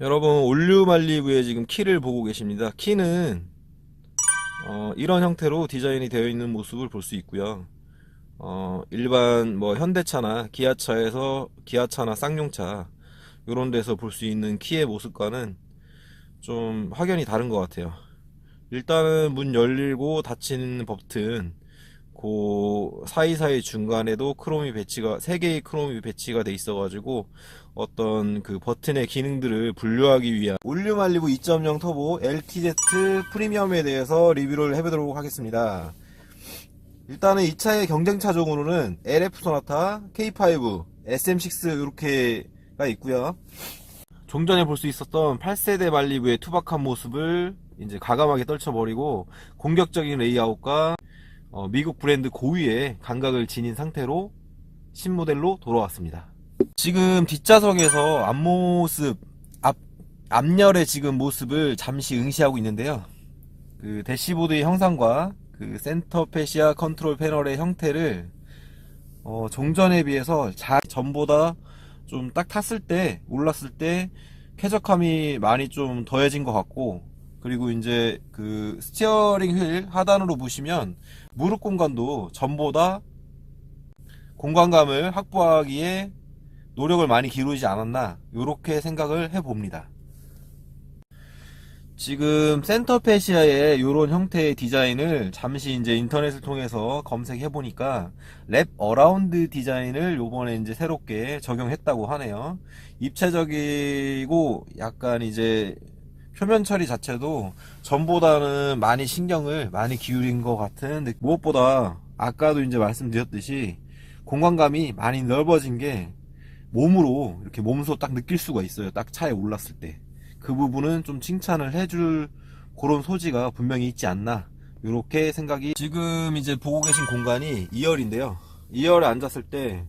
여러분 올류 말리브의 지금 키를 보고 계십니다. 키는 어, 이런 형태로 디자인이 되어 있는 모습을 볼 수 있고요. 어, 일반 뭐 현대차나 기아차에서 기아차나 쌍용차 이런 데서 볼 수 있는 키의 모습과는 좀 확연히 다른 것 같아요. 일단은 문 열리고 닫히는 버튼 그 사이사이 중간에도 크롬이 배치가 세 개의 크롬이 배치가 돼 있어가지고 어떤 그 버튼의 기능들을 분류하기 위한 올류말리브 2.0 터보 LTZ 프리미엄에 대해서 리뷰를 해보도록 하겠습니다. 일단은 이 차의 경쟁 차종으로는 LF 소나타, K5, SM6 이렇게가 있고요. 좀 전에 볼 수 있었던 8세대 말리브의 투박한 모습을 이제 가감하게 떨쳐버리고 공격적인 레이아웃과 어, 미국 브랜드 고유의 감각을 지닌 상태로 신모델로 돌아왔습니다. 지금 뒷좌석에서 앞모습, 앞, 앞열의 지금 모습을 잠시 응시하고 있는데요. 그 대시보드의 형상과 그 센터 페시아 컨트롤 패널의 형태를 어, 종전에 비해서 잘 전보다 좀 딱 탔을 때 올랐을 때 쾌적함이 많이 좀 더해진 것 같고 그리고 이제 그 스티어링 휠 하단으로 보시면 무릎 공간도 전보다 공간감을 확보하기에 노력을 많이 기울이지 않았나 이렇게 생각을 해봅니다. 지금 센터페시아의 이런 형태의 디자인을 잠시 이제 인터넷을 통해서 검색해 보니까 랩 어라운드 디자인을 요번에 이제 새롭게 적용했다고 하네요. 입체적이고 약간 이제 표면 처리 자체도 전보다는 많이 신경을 많이 기울인 것 같은. 무엇보다 아까도 이제 말씀드렸듯이 공간감이 많이 넓어진 게 몸으로 이렇게 몸소 딱 느낄 수가 있어요. 딱 차에 올랐을 때. 그 부분은 좀 칭찬을 해줄 그런 소지가 분명히 있지 않나. 이렇게 생각이 지금 이제 보고 계신 공간이 2열인데요. 2열에 앉았을 때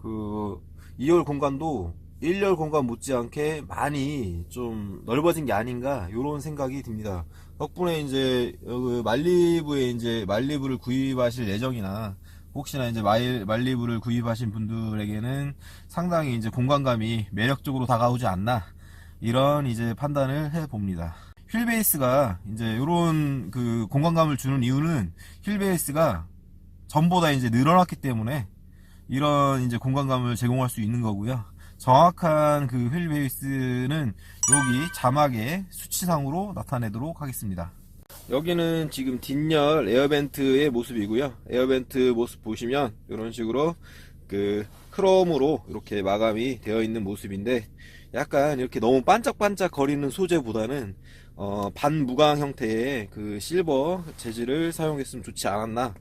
그 2열 공간도 1열 공간 못지않게 많이 좀 넓어진 게 아닌가 이런 생각이 듭니다. 덕분에 이제 그 말리부에 이제 말리부를 구입하실 예정이나 혹시나 이제 마일, 말리부를 구입하신 분들에게는 상당히 이제 공간감이 매력적으로 다가오지 않나 이런 이제 판단을 해 봅니다. 휠 베이스가 이제 이런 그 공간감을 주는 이유는 휠 베이스가 전보다 이제 늘어났기 때문에 이런 이제 공간감을 제공할 수 있는 거고요. 정확한 그 휠 베이스는 여기 자막의 수치상으로 나타내도록 하겠습니다. 여기는 지금 뒷열 에어벤트의 모습이고요. 에어벤트 모습 보시면 이런 식으로 그 크롬으로 이렇게 마감이 되어 있는 모습인데 약간 이렇게 너무 반짝반짝 거리는 소재보다는 어, 반무광 형태의 그 실버 재질을 사용했으면 좋지 않았나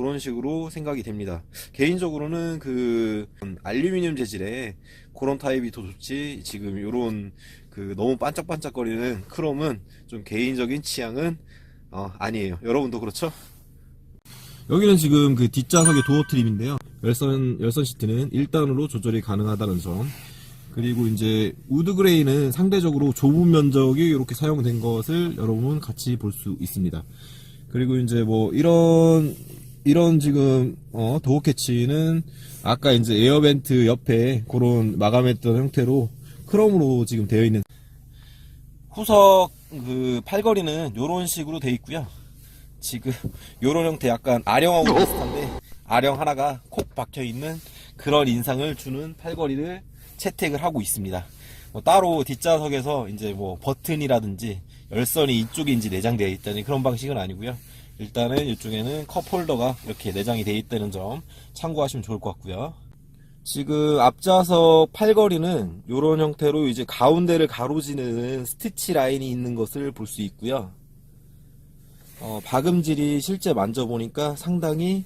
그런 식으로 생각이 됩니다. 개인적으로는 그 알루미늄 재질의 그런 타입이 더 좋지 지금 이런 그 너무 반짝반짝거리는 크롬은 좀 개인적인 취향은 어, 아니에요. 여러분도 그렇죠? 여기는 지금 그 뒷좌석의 도어 트림인데요. 열선 열선 시트는 1단으로 조절이 가능하다는 점. 그리고 이제 우드 그레이는 상대적으로 좁은 면적이 이렇게 사용된 것을 여러분 같이 볼 수 있습니다. 그리고 이제 뭐 이런 이런 지금 어 도어 캐치는 아까 이제 에어벤트 옆에 그런 마감했던 형태로 크롬으로 지금 되어 있는 후석 그 팔걸이는 이런 식으로 되어 있고요. 지금 요런 형태 약간 아령하고 비슷한데 아령 하나가 콕 박혀 있는 그런 인상을 주는 팔걸이를 채택을 하고 있습니다. 뭐 따로 뒷좌석에서 이제 뭐 버튼이라든지 열선이 이쪽인지 내장되어 있다는 그런 방식은 아니고요. 일단은 이쪽에는 컵 홀더가 이렇게 내장이 되어 있다는 점 참고하시면 좋을 것 같고요. 지금 앞좌석 팔걸이는 이런 형태로 이제 가운데를 가로지르는 스티치 라인이 있는 것을 볼 수 있고요. 어, 박음질이 실제 만져보니까 상당히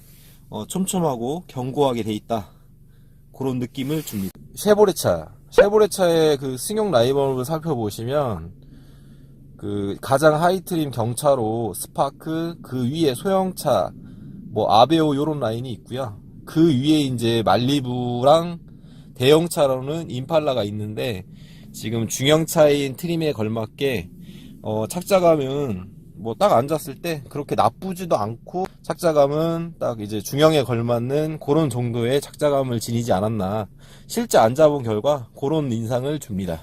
어, 촘촘하고 견고하게 돼 있다. 그런 느낌을 줍니다. 쉐보레 차. 쉐보레 차의 그 승용 라이벌을 살펴보시면 그 가장 하이트림 경차로 스파크 그 위에 소형차 뭐 아베오 요런 라인이 있고요. 그 위에 이제 말리부랑 대형차로는 임팔라가 있는데 지금 중형차인 트림에 걸맞게 어, 착자감은 뭐 딱 앉았을 때 그렇게 나쁘지도 않고 착자감은 딱 이제 중형에 걸맞는 그런 정도의 착자감을 지니지 않았나 실제 앉아본 결과 그런 인상을 줍니다.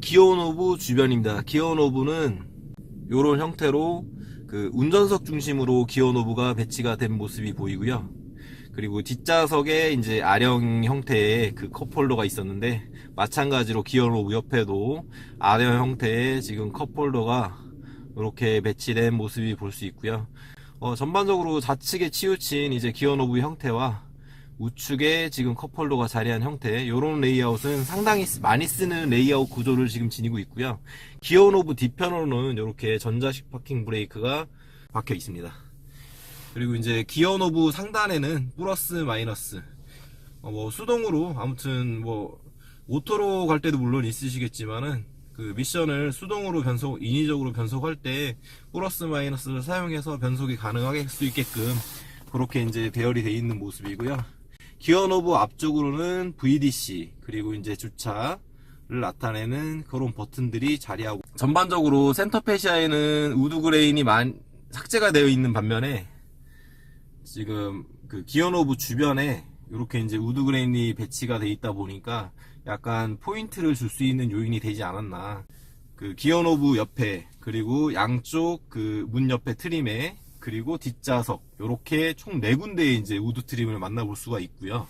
기어노브 주변입니다. 기어노브는 이런 형태로 그 운전석 중심으로 기어노브가 배치가 된 모습이 보이고요. 그리고 뒷좌석에 이제 아령 형태의 그 컵홀더가 있었는데 마찬가지로 기어노브 옆에도 아령 형태의 지금 컵홀더가 이렇게 배치된 모습이 볼 수 있고요. 어, 전반적으로 좌측에 치우친 이제 기어노브 형태와 우측에 지금 컵홀더가 자리한 형태 이런 레이아웃은 상당히 쓰- 많이 쓰는 레이아웃 구조를 지금 지니고 있고요. 기어 노브 뒤편으로는 이렇게 전자식 파킹 브레이크가 박혀 있습니다. 그리고 이제 기어 노브 상단에는 플러스 마이너스 어, 뭐 수동으로 아무튼 뭐 오토로 갈 때도 물론 있으시겠지만은 그 미션을 수동으로 변속 인위적으로 변속할 때 플러스 마이너스를 사용해서 변속이 가능하게 할수 있게끔 그렇게 이제 배열이 되어 있는 모습이고요. 기어 노브 앞쪽으로는 VDC 그리고 이제 주차를 나타내는 그런 버튼들이 자리하고 전반적으로 센터 페시아에는 우드 그레인이 만 삭제가 되어 있는 반면에 지금 그 기어 노브 주변에 이렇게 이제 우드 그레인이 배치가 돼 있다 보니까 약간 포인트를 줄 수 있는 요인이 되지 않았나. 그 기어 노브 옆에 그리고 양쪽 그 문 옆에 트림에 그리고 뒷좌석 요렇게 총 네 군데의 이제 우드 트림을 만나볼 수가 있고요.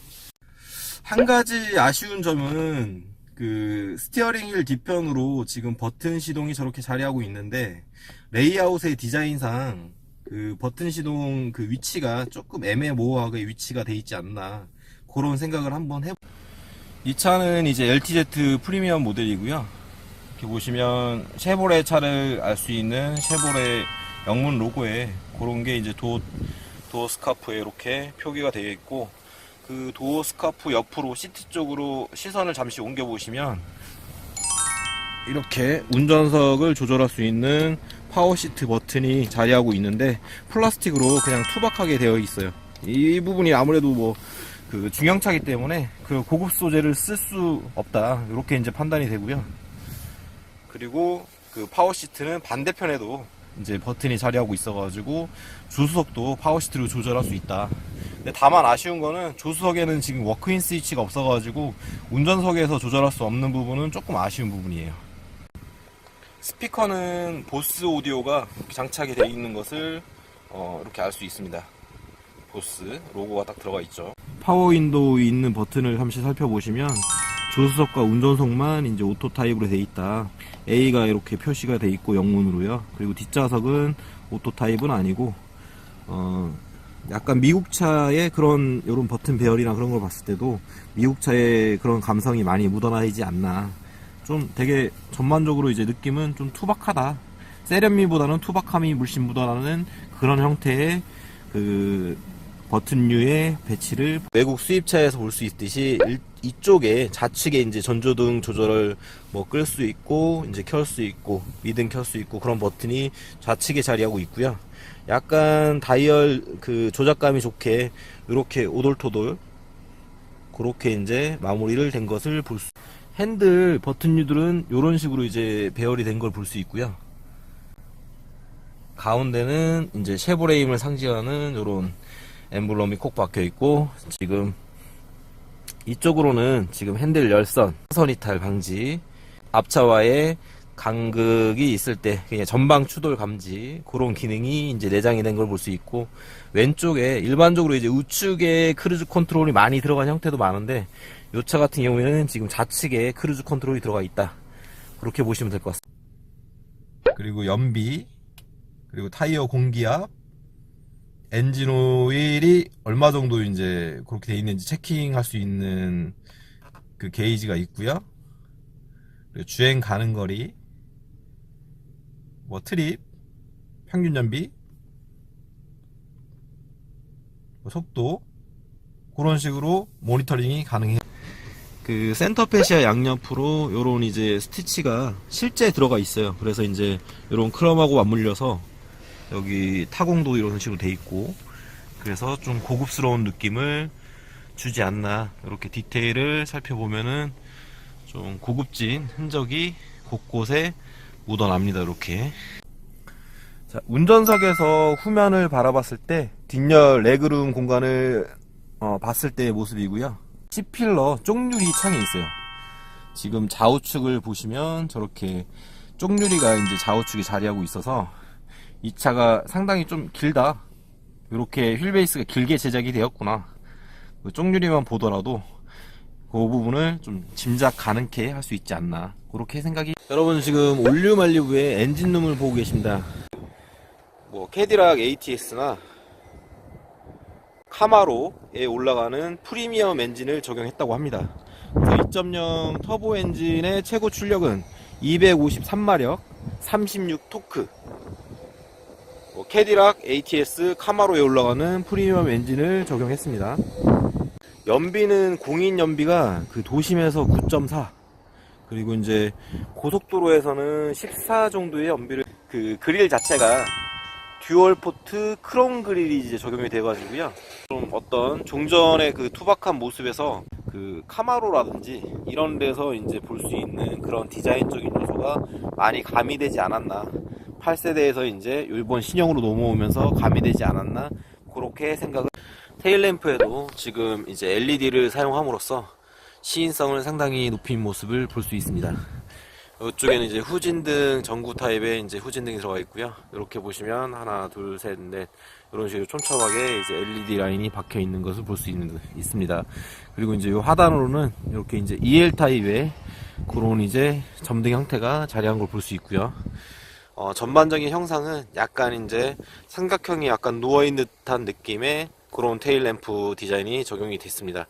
한 가지 아쉬운 점은 그 스티어링 휠 뒤편으로 지금 버튼 시동이 저렇게 자리하고 있는데 레이아웃의 디자인상 그 버튼 시동 그 위치가 조금 애매모호하게 위치가 돼 있지 않나 그런 생각을 한번 해. 이 차는 이제 LTZ 프리미엄 모델이고요. 이렇게 보시면 쉐보레 차를 알 수 있는 쉐보레 영문 로고에 그런 게 이제 도, 도어 스카프에 이렇게 표기가 되어 있고 그 도어 스카프 옆으로 시트 쪽으로 시선을 잠시 옮겨 보시면 이렇게 운전석을 조절할 수 있는 파워 시트 버튼이 자리하고 있는데 플라스틱으로 그냥 투박하게 되어 있어요. 이 부분이 아무래도 뭐 그 중형차기 때문에 그 고급 소재를 쓸 수 없다 이렇게 이제 판단이 되고요. 그리고 그 파워 시트는 반대편에도 이제 버튼이 자리하고 있어가지고 조수석도 파워 시트로 조절할 수 있다. 근데 다만 아쉬운 거는 조수석에는 지금 워크인 스위치가 없어가지고 운전석에서 조절할 수 없는 부분은 조금 아쉬운 부분이에요. 스피커는 보스 오디오가 장착이 되어 있는 것을 어, 이렇게 알 수 있습니다. 보스 로고가 딱 들어가 있죠. 파워 윈도우 있는 버튼을 잠시 살펴보시면 조수석과 운전석만 이제 오토 타입으로 되어 있다. A가 이렇게 표시가 되어 있고 영문으로요. 그리고 뒷좌석은 오토 타입은 아니고 어 약간 미국 차의 그런 이런 버튼 배열이나 그런 걸 봤을 때도 미국 차의 그런 감성이 많이 묻어나지 않나. 좀 되게 전반적으로 이제 느낌은 좀 투박하다. 세련미보다는 투박함이 물씬 묻어나는 그런 형태의 그 버튼류의 배치를 외국 수입차에서 볼 수 있듯이 일- 이쪽에 좌측에 이제 전조등 조절을 뭐 끌 수 있고 이제 켤 수 있고 미등 켤 수 있고 그런 버튼이 좌측에 자리하고 있고요. 약간 다이얼 그 조작감이 좋게 이렇게 오돌토돌 그렇게 이제 마무리를 된 것을 볼 수. 핸들 버튼류들은 이런 식으로 이제 배열이 된 걸 볼 수 있고요. 가운데는 이제 쉐보레임을 상징하는 이런 엠블럼이 콕 박혀 있고 지금 이쪽으로는 지금 핸들 열선, 차선 이탈 방지, 앞차와의 간극이 있을 때 그냥 전방 추돌 감지 그런 기능이 이제 내장이 된 걸 볼 수 있고 왼쪽에 일반적으로 이제 우측에 크루즈 컨트롤이 많이 들어간 형태도 많은데 이 차 같은 경우에는 지금 좌측에 크루즈 컨트롤이 들어가 있다 그렇게 보시면 될 것 같습니다. 그리고 연비 그리고 타이어 공기압 엔진 오일이 얼마 정도 이제 그렇게 돼 있는지 체킹할 수 있는 그 게이지가 있고요. 주행 가는 거리, 뭐 트립, 평균 연비, 뭐 속도 그런 식으로 모니터링이 가능해요. 그 센터 페시아 양옆으로 요런 이제 스티치가 실제 들어가 있어요. 그래서 이제 요런 크롬하고 맞물려서 여기 타공도 이런 식으로 돼 있고 그래서 좀 고급스러운 느낌을 주지 않나 이렇게 디테일을 살펴보면은 좀 고급진 흔적이 곳곳에 묻어납니다 이렇게. 자 운전석에서 후면을 바라봤을 때 뒷열 레그룸 공간을 어, 봤을 때의 모습이고요. C필러 쪽유리 창이 있어요. 지금 좌우측을 보시면 저렇게 쪽유리가 이제 좌우측에 자리하고 있어서 이 차가 상당히 좀 길다. 이렇게 휠베이스가 길게 제작이 되었구나. 그 쪽유리만 보더라도 그 부분을 좀 짐작 가능케 할 수 있지 않나. 그렇게 생각이. 여러분 지금 올류 말리부의 엔진룸을 보고 계십니다. 뭐 캐디락 ATS나 카마로에 올라가는 프리미엄 엔진을 적용했다고 합니다. 그래서 2.0 터보 엔진의 최고 출력은 253마력, 36 토크. 뭐 캐디락 ATS 카마로에 올라가는 프리미엄 엔진을 적용했습니다. 연비는 공인 연비가 그 도심에서 9.4 그리고 이제 고속도로에서는 14 정도의 연비를 그 그릴 자체가 듀얼 포트 크롬 그릴이 이제 적용이 돼가지고요. 좀 어떤 종전의 그 투박한 모습에서 그 카마로라든지 이런 데서 이제 볼 수 있는 그런 디자인적인 요소가 많이 가미되지 않았나. 8세대에서 이제 일본 신형으로 넘어오면서 가미되지 않았나. 그렇게 생각을. 테일램프에도 지금 이제 LED를 사용함으로써 시인성을 상당히 높인 모습을 볼 수 있습니다. 이쪽에는 이제 후진등 전구 타입의 이제 후진등이 들어가 있고요. 이렇게 보시면 하나, 둘, 셋, 넷 이런 식으로 촘촘하게 이제 LED 라인이 박혀 있는 것을 볼 수 있습니다. 그리고 이제 이 하단으로는 이렇게 이제 EL 타입의 그런 이제 점등 형태가 자리한 걸 볼 수 있고요. 어, 전반적인 형상은 약간 이제 삼각형이 약간 누워있는 듯한 느낌의 그런 테일 램프 디자인이 적용이 됐습니다.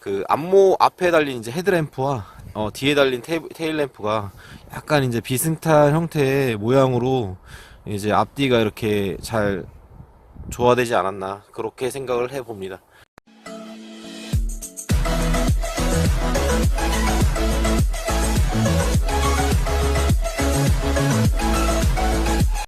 그 앞모 앞에 달린 이제 헤드램프와 어, 뒤에 달린 테, 테일 램프가 약간 이제 비슷한 형태의 모양으로 이제 앞뒤가 이렇게 잘 조화되지 않았나 그렇게 생각을 해봅니다.